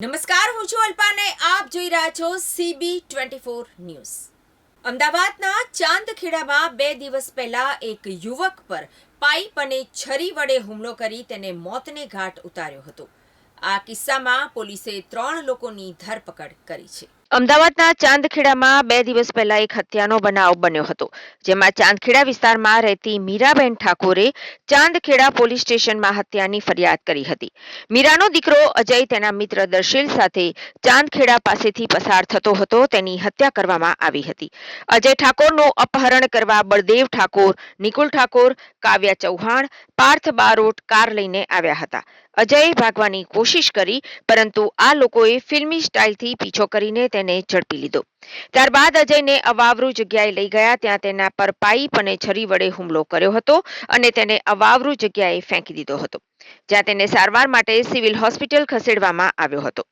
નમસ્કાર, હું છું અલ્પાને. આપ જોઈ રહ્યા છો સીબી ટ્વેન્ટી ફોર ન્યૂઝ. અમદાવાદના ચાંદખેડામાં બે દિવસ પહેલા એક યુવક પર પાઇપ અને છરી વડે હુમલો કરી તેને મોતને ઘાટ ઉતાર્યો હતો. આ કિસ્સામાં પોલીસે ત્રણ લોકોની ધરપકડ કરી છે. અમદાવાદના ચાંદખેડામાં બે દિવસ પહેલા એક હત્યાનો બનાવ બન્યો હતો, જેમાં ચાંદખેડા વિસ્તારમાં રહેતી મીરાબેન ઠાકોરે ચાંદખેડા પોલીસ સ્ટેશનમાં હત્યાની ફરિયાદ કરી હતી. મીરાનો દીકરો અજય તેના મિત્ર દર્શીલ સાથે ચાંદખેડા પાસેથી પસાર થતો હતો, તેની હત્યા કરવામાં આવી હતી. અજય ઠાકોરનું અપહરણ કરવા બળદેવ ઠાકોર, નિકુલ ઠાકોર, કાવ્યા ચૌહાણ, પાર્થ બારોટ કાર લઈને આવ્યા હતા. અજય ભાગવાની કોશિશ કરી, પરંતુ આ લોકોએ ફિલ્મી સ્ટાઇલથી પીછો કરીને તેને ઝડપી લીધો. ત્યારબાદ અજયને અવાવરૂ જગ્યાએ લઈ ગયા. ત્યાં તેના પર પાઇપ અને છરી વડે હુમલો કર્યો હતો અને તેને અવાવરૂ જગ્યાએ ફેંકી દીધો હતો, જ્યાં તેને સારવાર માટે સિવિલ હોસ્પિટલ ખસેડવામાં આવ્યો હતો.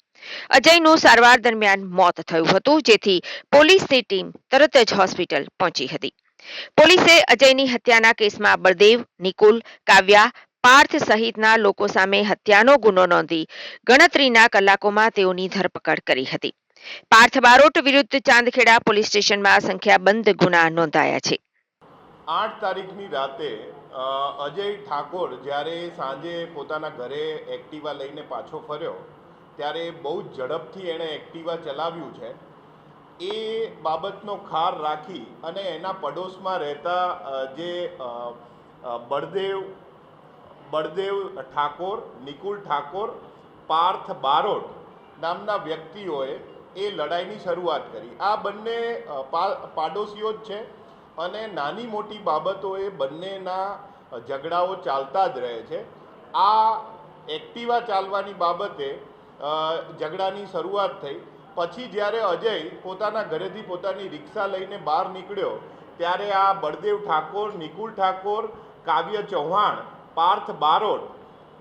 અજયનું સારવાર દરમિયાન મોત થયું હતું, જેથી પોલીસની ટીમ તરત જ હોસ્પિટલ પહોંચી હતી. પોલીસે અજયની હત્યાના કેસમાં બળદેવ, નિકુલ, કાવ્યા, પાર્થ સહિતના લોકો સામે હત્યાનો ગુનો નોંધી ગણતરીના કલાકોમાં તેઓની ધરપકડ કરી હતી. પાર્થ બારોટ વિરુદ્ધ ચાંદખેડા પોલીસ સ્ટેશનમાં સંખ્યાબંધ ગુના નોંધાયા છે. આઠ તારીખની રાતે અજય ઠાકોર જ્યારે સાંજે પોતાના ઘરે એક્ટિવા લઈને પાછો ફર્યો, ત્યારે બહુ જ ઝડપથી એણે એક્ટિવા ચલાવ્યું છે. એ બાબતનો ખાર રાખી અને એના પડોશમાં રહેતા જે બળદેવ બળદેવ ઠાકોર, નિકુલ ઠાકોર, પાર્થ બારોટ નામના વ્યક્તિઓએ એ લડાઈની શરૂઆત કરી. આ બંને પાડોશીઓ જ છે અને નાની મોટી બાબતોએ બંનેના ઝઘડાઓ ચાલતા જ રહે છે. આ એક્ટિવા ચાલવાની બાબતે ઝઘડાની શરૂઆત થઈ. પછી જ્યારે અજય પોતાના ઘરેથી પોતાની રિક્ષા લઈને બહાર નીકળ્યો, ત્યારે આ બળદેવ ઠાકોર, નિકુલ ઠાકોર, કાવ્ય ચૌહાણ, પાર્થ બારોટ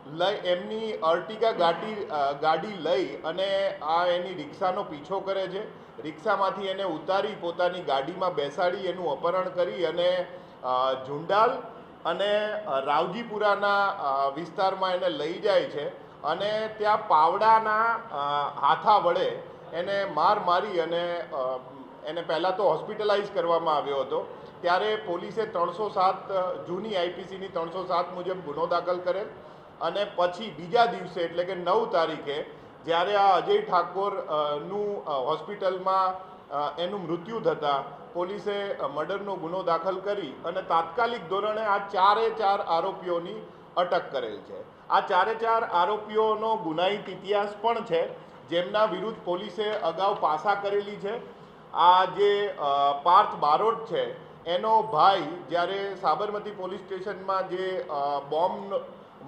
લઈ, એમની અર્ટિગા ગાડી ગાડી લઈ અને આ એની રિક્ષાનો પીછો કરે છે. રિક્ષામાંથી એને ઉતારી પોતાની ગાડીમાં બેસાડી, એનું અપહરણ કરી અને ઝુંડાલ અને રાવજીપુરાના વિસ્તારમાં એને લઈ જાય છે અને ત્યાં પાવડાના હાથા વડે એને માર મારી અને એને પહેલાં તો હોસ્પિટલાઇઝ કરવામાં આવ્યો હતો. ત્યારે પોલીસે ત્રણસો સાત જૂની આઈપીસીની ત્રણસો સાત મુજબ ગુનો દાખલ કરેલ. અને પછી બીજા દિવસે, એટલે કે નવ તારીખે, જ્યારે આ અજય ઠાકોરનું હોસ્પિટલમાં એનું મૃત્યુ થતાં, પોલીસે મર્ડરનો ગુનો દાખલ કરી અને તાત્કાલિક ધોરણે આ ચારે ચાર આરોપીઓની અટક કરેલ છે. આ ચારે ચાર આરોપીઓનો ગુનાહિત ઇતિહાસ પણ છે. જેમના વિરુદ્ધ પોલીસે અગાઉ પાસા કરેલી છે. આ જે પાર્થ બારોટ છે, એનો ભાઈ જ્યારે સાબરમતી પોલીસ સ્ટેશનમાં જે બોમ્બ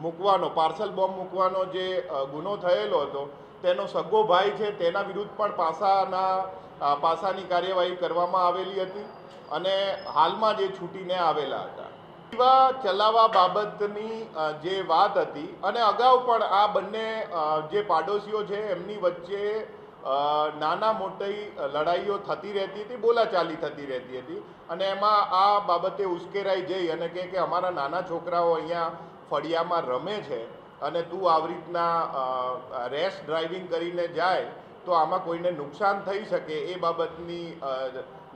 મૂકવાનો, પાર્સલ બોમ્બ મૂકવાનો જે ગુનો થયેલો હતો, તેનો સગો ભાઈ છે, તેના વિરુદ્ધ પણ પાસાના પાસાની કાર્યવાહી કરવામાં આવેલી હતી અને હાલમાં જે છૂટીને આવેલા હતા. એવા ચલાવવા બાબતની જે વાત હતી અને અગાઉ પણ આ બંને જે પાડોશીઓ છે, એમની વચ્ચે નાના મોટી લડાઈઓ થતી રહેતી હતી, બોલાચાલી થતી રહેતી હતી અને એમાં આ બાબતે ઉશ્કેરાઈ જઈ અને કે અમારા નાના છોકરાઓ અહીંયા ફળિયામાં રમે છે અને તું આવી રીતના રેસ ડ્રાઇવિંગ કરીને જાય, તો આમાં કોઈને નુકસાન થઈ શકે એ બાબતની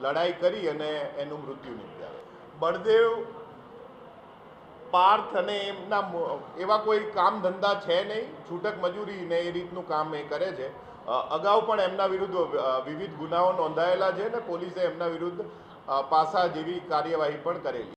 લડાઈ કરી અને એનું મૃત્યુ નીપજાવે. બળદેવ, પાર્થ અને એમના એવા કોઈ કામ ધંધા છે નહીં, છૂટક મજૂરી ને એ રીતનું કામ એ કરે છે. અગાઉ પણ એમના વિરુદ્ધ વિવિધ ગુનાઓ નોંધાયેલા છે ને પોલીસે એમના વિરુદ્ધ પાસા જેવી કાર્યવાહી પણ કરેલી.